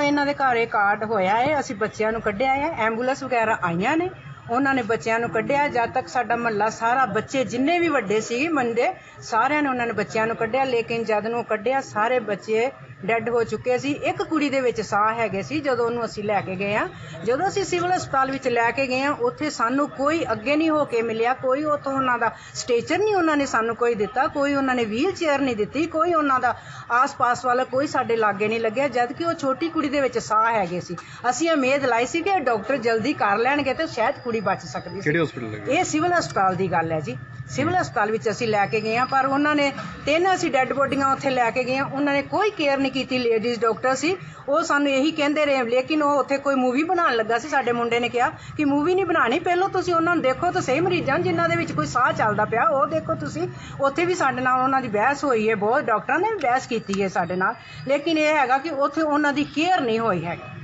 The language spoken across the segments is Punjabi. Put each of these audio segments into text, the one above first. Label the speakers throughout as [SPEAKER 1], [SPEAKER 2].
[SPEAKER 1] ਇਹਨਾਂ ਦੇ ਘਰ ਇਹ ਕਾਰਡ ਹੋਇਆ ਹੈ, ਅਸੀਂ ਬੱਚਿਆਂ ਨੂੰ ਕੱਢਿਆ ਹੈ, ਐਂਬੂਲੈਂਸ ਵਗੈਰਾ ਆਈਆਂ ਨੇ, ਉਹਨਾਂ ਨੇ ਬੱਚਿਆਂ ਨੂੰ ਕੱਢਿਆ ਜਦ ਤੱਕ ਸਾਡਾ ਮਹੱਲਾ ਸਾਰਾ ਬੱਚੇ ਜਿੰਨੇ ਵੀ ਵੱਡੇ ਸੀ ਮੰਦੇ ਸਾਰਿਆਂ ਨੇ ਉਹਨਾਂ ਨੇ ਬੱਚਿਆਂ ਨੂੰ ਕੱਢਿਆ, ਲੇਕਿਨ ਜਦ ਨੂੰ ਕੱਢਿਆ, ਸਾਰੇ ਬੱਚੇ ਡੈੱਡ ਹੋ ਚੁੱਕੇ ਸੀ। ਇੱਕ ਕੁੜੀ ਦੇ ਵਿੱਚ ਸਾਹ ਹੈਗੇ ਸੀ ਜਦੋਂ ਉਹਨੂੰ ਅਸੀਂ ਲੈ ਕੇ ਗਏ ਆ ਜਦੋਂ ਅਸੀਂ ਸਿਵਲ ਹਸਪਤਾਲ ਵਿੱਚ ਲੈ ਕੇ ਗਏ ਆ ਉੱਥੇ ਸਾਨੂੰ ਕੋਈ ਅੱਗੇ ਨਹੀਂ ਹੋ ਕੇ ਮਿਲਿਆ ਕੋਈ ਉੱਥੋਂ ਉਹਨਾਂ ਦਾ ਸਟੇਚਰ ਨਹੀਂ ਉਹਨਾਂ ਨੇ ਸਾਨੂੰ ਕੋਈ ਦਿੱਤਾ ਕੋਈ ਉਹਨਾਂ ਨੇ ਵੀਲ ਚੇਅਰ ਨਹੀਂ ਦਿੱਤੀ ਕੋਈ ਉਹਨਾਂ ਦਾ ਆਸ-ਪਾਸ ਵਾਲਾ ਕੋਈ ਸਾਡੇ ਲਾਗੇ ਨਹੀਂ ਲੱਗਿਆ ਜਦ ਕਿ ਉਹ ਛੋਟੀ ਕੁੜੀ ਦੇ ਵਿੱਚ ਸਾਹ ਹੈਗੇ ਸੀ। ਅਸੀਂ ਉਮੀਦ ਲਾਈ ਸੀ ਕਿ ਡਾਕਟਰ ਜਲਦੀ ਕਰ ਲੈਣਗੇ ਤੇ ਸ਼ਾਇਦ ਕੁੜੀ ਬਚ ਸਕਦੀ ਸੀ।
[SPEAKER 2] ਕਿਹੜੇ ਹਸਪੀਟਲ ਲੱਗੇ
[SPEAKER 1] ਇਹ ਸਿਵਲ ਹਸਪਤਾਲ ਦੀ ਗੱਲ ਹੈ ਜੀ। ਸਿਵਲ ਹਸਪਤਾਲ ਵਿੱਚ ਅਸੀਂ ਲੈ ਕੇ ਗਏ ਆ ਪਰ ਉਹਨਾਂ ਨੇ ਤਿੰਨ ਅਸੀਂ ਡੈੱਡ ਬੋਡੀਆਂ ਉੱਥੇ ਲੈ ਕੇ ਗਏ ਆ ਉਹਨਾਂ ਨੇ ਕੋਈ ਕੇਅਰ ਨਹੀਂ ਕੀਤੀ ਲੇਡੀਜ਼ ਡਾਕਟਰ ਸੀ। ਉਹ ਸਾਨੂੰ ਇਹੀ ਕਹਿੰਦੇ ਰਹੇ ਲੇਕਿਨ ਉਹ ਉੱਥੇ ਕੋਈ ਮੂਵੀ ਬਣਾਉਣ ਲੱਗਾ ਸੀ ਸਾਡੇ ਮੁੰਡੇ ਨੇ ਕਿਹਾ ਕਿ ਮੂਵੀ ਨਹੀਂ ਬਣਾਣੀ ਪਹਿਲਾਂ ਤੁਸੀਂ ਉਹਨਾਂ ਨੂੰ ਦੇਖੋ ਤਾਂ ਸਹੀ ਮਰੀਜ਼ਾਂ ਜਿਨ੍ਹਾਂ ਦੇ ਵਿੱਚ ਕੋਈ ਸਾਹ ਚੱਲਦਾ ਪਿਆ ਉਹ ਦੇਖੋ ਤੁਸੀਂ ਉੱਥੇ ਵੀ ਸਾਡੇ ਨਾਲ ਉਹਨਾਂ ਦੀ ਬਹਿਸ ਹੋਈ ਹੈ ਬਹੁਤ ਡਾਕਟਰਾਂ ਨੇ ਵੀ ਬਹਿਸ ਕੀਤੀ ਹੈ ਸਾਡੇ ਨਾਲ। ਲੇਕਿਨ ਇਹ ਹੈਗਾ ਕਿ ਉੱਥੇ ਉਹਨਾਂ ਦੀ ਕੇਅਰ ਨਹੀਂ ਹੋਈ ਹੈਗੀ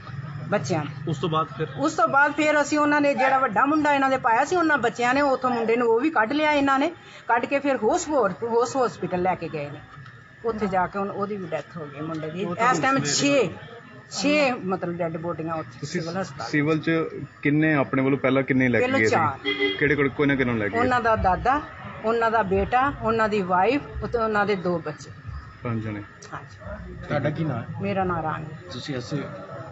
[SPEAKER 1] ਬੱਚਿਆਂ
[SPEAKER 2] ਉਸ ਤੋਂ ਬਾਅਦ ਫਿਰ?
[SPEAKER 1] ਉਸ ਤੋਂ ਬਾਅਦ ਫਿਰ ਅਸੀਂ ਉਹਨਾਂ ਨੇ ਜਿਹੜਾ ਵੱਡਾ ਮੁੰਡਾ ਇਹਨਾਂ ਦੇ ਪਾਇਆ ਸੀ ਉਹਨਾਂ ਬੱਚਿਆਂ ਨੇ ਉਥੋਂ ਮੁੰਡੇ ਨੂੰ ਉਹ ਵੀ ਕੱਢ ਲਿਆ ਇਹਨਾਂ ਨੇ ਕੱਢ ਕੇ ਫਿਰ ਹੋਸ ਹੋਸ ਹਸਪੀਟਲ ਲੈ ਕੇ ਗਏ ਨੇ। ਉੱਥੇ ਜਾ ਕੇ ਹੁਣ ਉਹਦੀ ਵੀ ਡੈਥ ਹੋ ਗਈ ਮੁੰਡੇ ਦੀ। ਇਸ ਟਾਈਮ 6 6 ਮਤਲਬ ਡੈੱਡ ਬੋਡੀਆਂ ਉੱਥੇ
[SPEAKER 2] ਤੁਸੀਂ
[SPEAKER 1] ਸਿਵਲ ਹਸਪਤਾਲ।
[SPEAKER 2] ਸਿਵਲ ਚ ਕਿੰਨੇ ਆਪਣੇ ਵੱਲੋਂ ਪਹਿਲਾਂ ਕਿੰਨੇ ਲੈ ਕੇ
[SPEAKER 1] ਪਹਿਲਾਂ
[SPEAKER 2] ਗਏ
[SPEAKER 1] ਚਾਰ।
[SPEAKER 2] ਸੀ ਕਿਹੜੇ ਕੋਲ ਕੋਈ ਨਾ ਕਿਹਨੂੰ ਲੈ ਕੇ ਗਏ
[SPEAKER 1] ਉਹਨਾਂ ਦਾ ਦਾਦਾ ਉਹਨਾਂ ਦਾ ਬੇਟਾ ਉਹਨਾਂ ਦੀ ਵਾਈਫ ਤੇ ਉਹਨਾਂ ਦੇ ਦੋ ਬੱਚੇ।
[SPEAKER 2] ਪੰਜ ਜਣੇ।
[SPEAKER 1] ਹਾਂਜੀ।
[SPEAKER 3] ਤੁਹਾਡਾ ਕੀ ਨਾਮ ਹੈ?
[SPEAKER 1] ਮੇਰਾ ਨਾਂ ਰਾਣੀ।
[SPEAKER 3] ਤੁਸੀਂ ਅਸੀਂ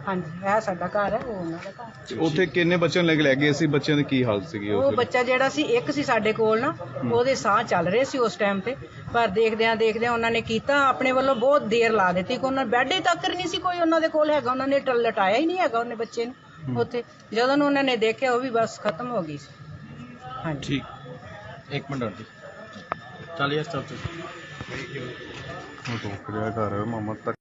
[SPEAKER 1] ਹਾਂਜੀ ਇਹ ਸਾਡਾ ਘਰ ਹੈ ਉਹ ਉਹਨਾਂ ਦਾ ਘਰ।
[SPEAKER 2] ਤੇ ਉੱਥੇ ਕਿੰਨੇ ਬੱਚਿਆਂ ਨੂੰ ਲੈ ਕੇ ਲੈ ਗਏ ਸੀ? ਬੱਚਿਆਂ ਦੀ ਕੀ ਹਾਲਤ ਸੀਗੀ ਉਸ
[SPEAKER 1] ਉਹ
[SPEAKER 2] ਵੇਲੇ?
[SPEAKER 1] ਬੱਚਾ ਜਿਹੜਾ ਸੀ ਇੱਕ ਸੀ ਸਾਡੇ ਕੋਲ ਨਾ ਉਹਦੇ ਸਾਹ ਚੱਲ ਰਹੇ ਸੀ ਉਸ ਟਾਈਮ ਤੇ। ਪਰ ਦੇਖਦਿਆਂ ਦੇਖਦਿਆਂ ਉਹਨਾਂ ਨੇ ਕੀਤਾ ਆਪਣੇ ਵੱਲੋਂ ਬਹੁਤ ਦੇਰ ਲਾ ਦਿੱਤੀ ਕਿ ਉਹਨਾਂ ਬੈੱਡ ਹੀ ਤੱਕ ਨਹੀਂ ਸੀ ਕੋਈ ਉਹਨਾਂ ਦੇ ਕੋਲ ਹੈਗਾ। ਉਹਨਾਂ ਨੇ ਟ- ਲਟਾਇਆ ਹੀ ਨਹੀਂ ਹੈਗਾ ਉਹਨੇ ਬੱਚੇ ਨੂੰ ਉੱਥੇ। ਜਦੋਂ ਨੂੰ ਉਹਨਾਂ ਨੇ ਦੇਖਿਆ ਉਹ ਵੀ ਬਸ ਖਤਮ ਹੋ ਗਈ ਸੀ। ਹਾਂਜੀ।
[SPEAKER 3] ਠੀਕ। ਇੱਕ ਮਿੰਟ ਹੋਰ ਚੱਲ ਯਾਰ ਚੱਲ ਚੱਲ।
[SPEAKER 2] ਉਹ ਤੋਂ ਕਿਹੜਾ ਘਰ ਮਾਮਾ ਤੱਕ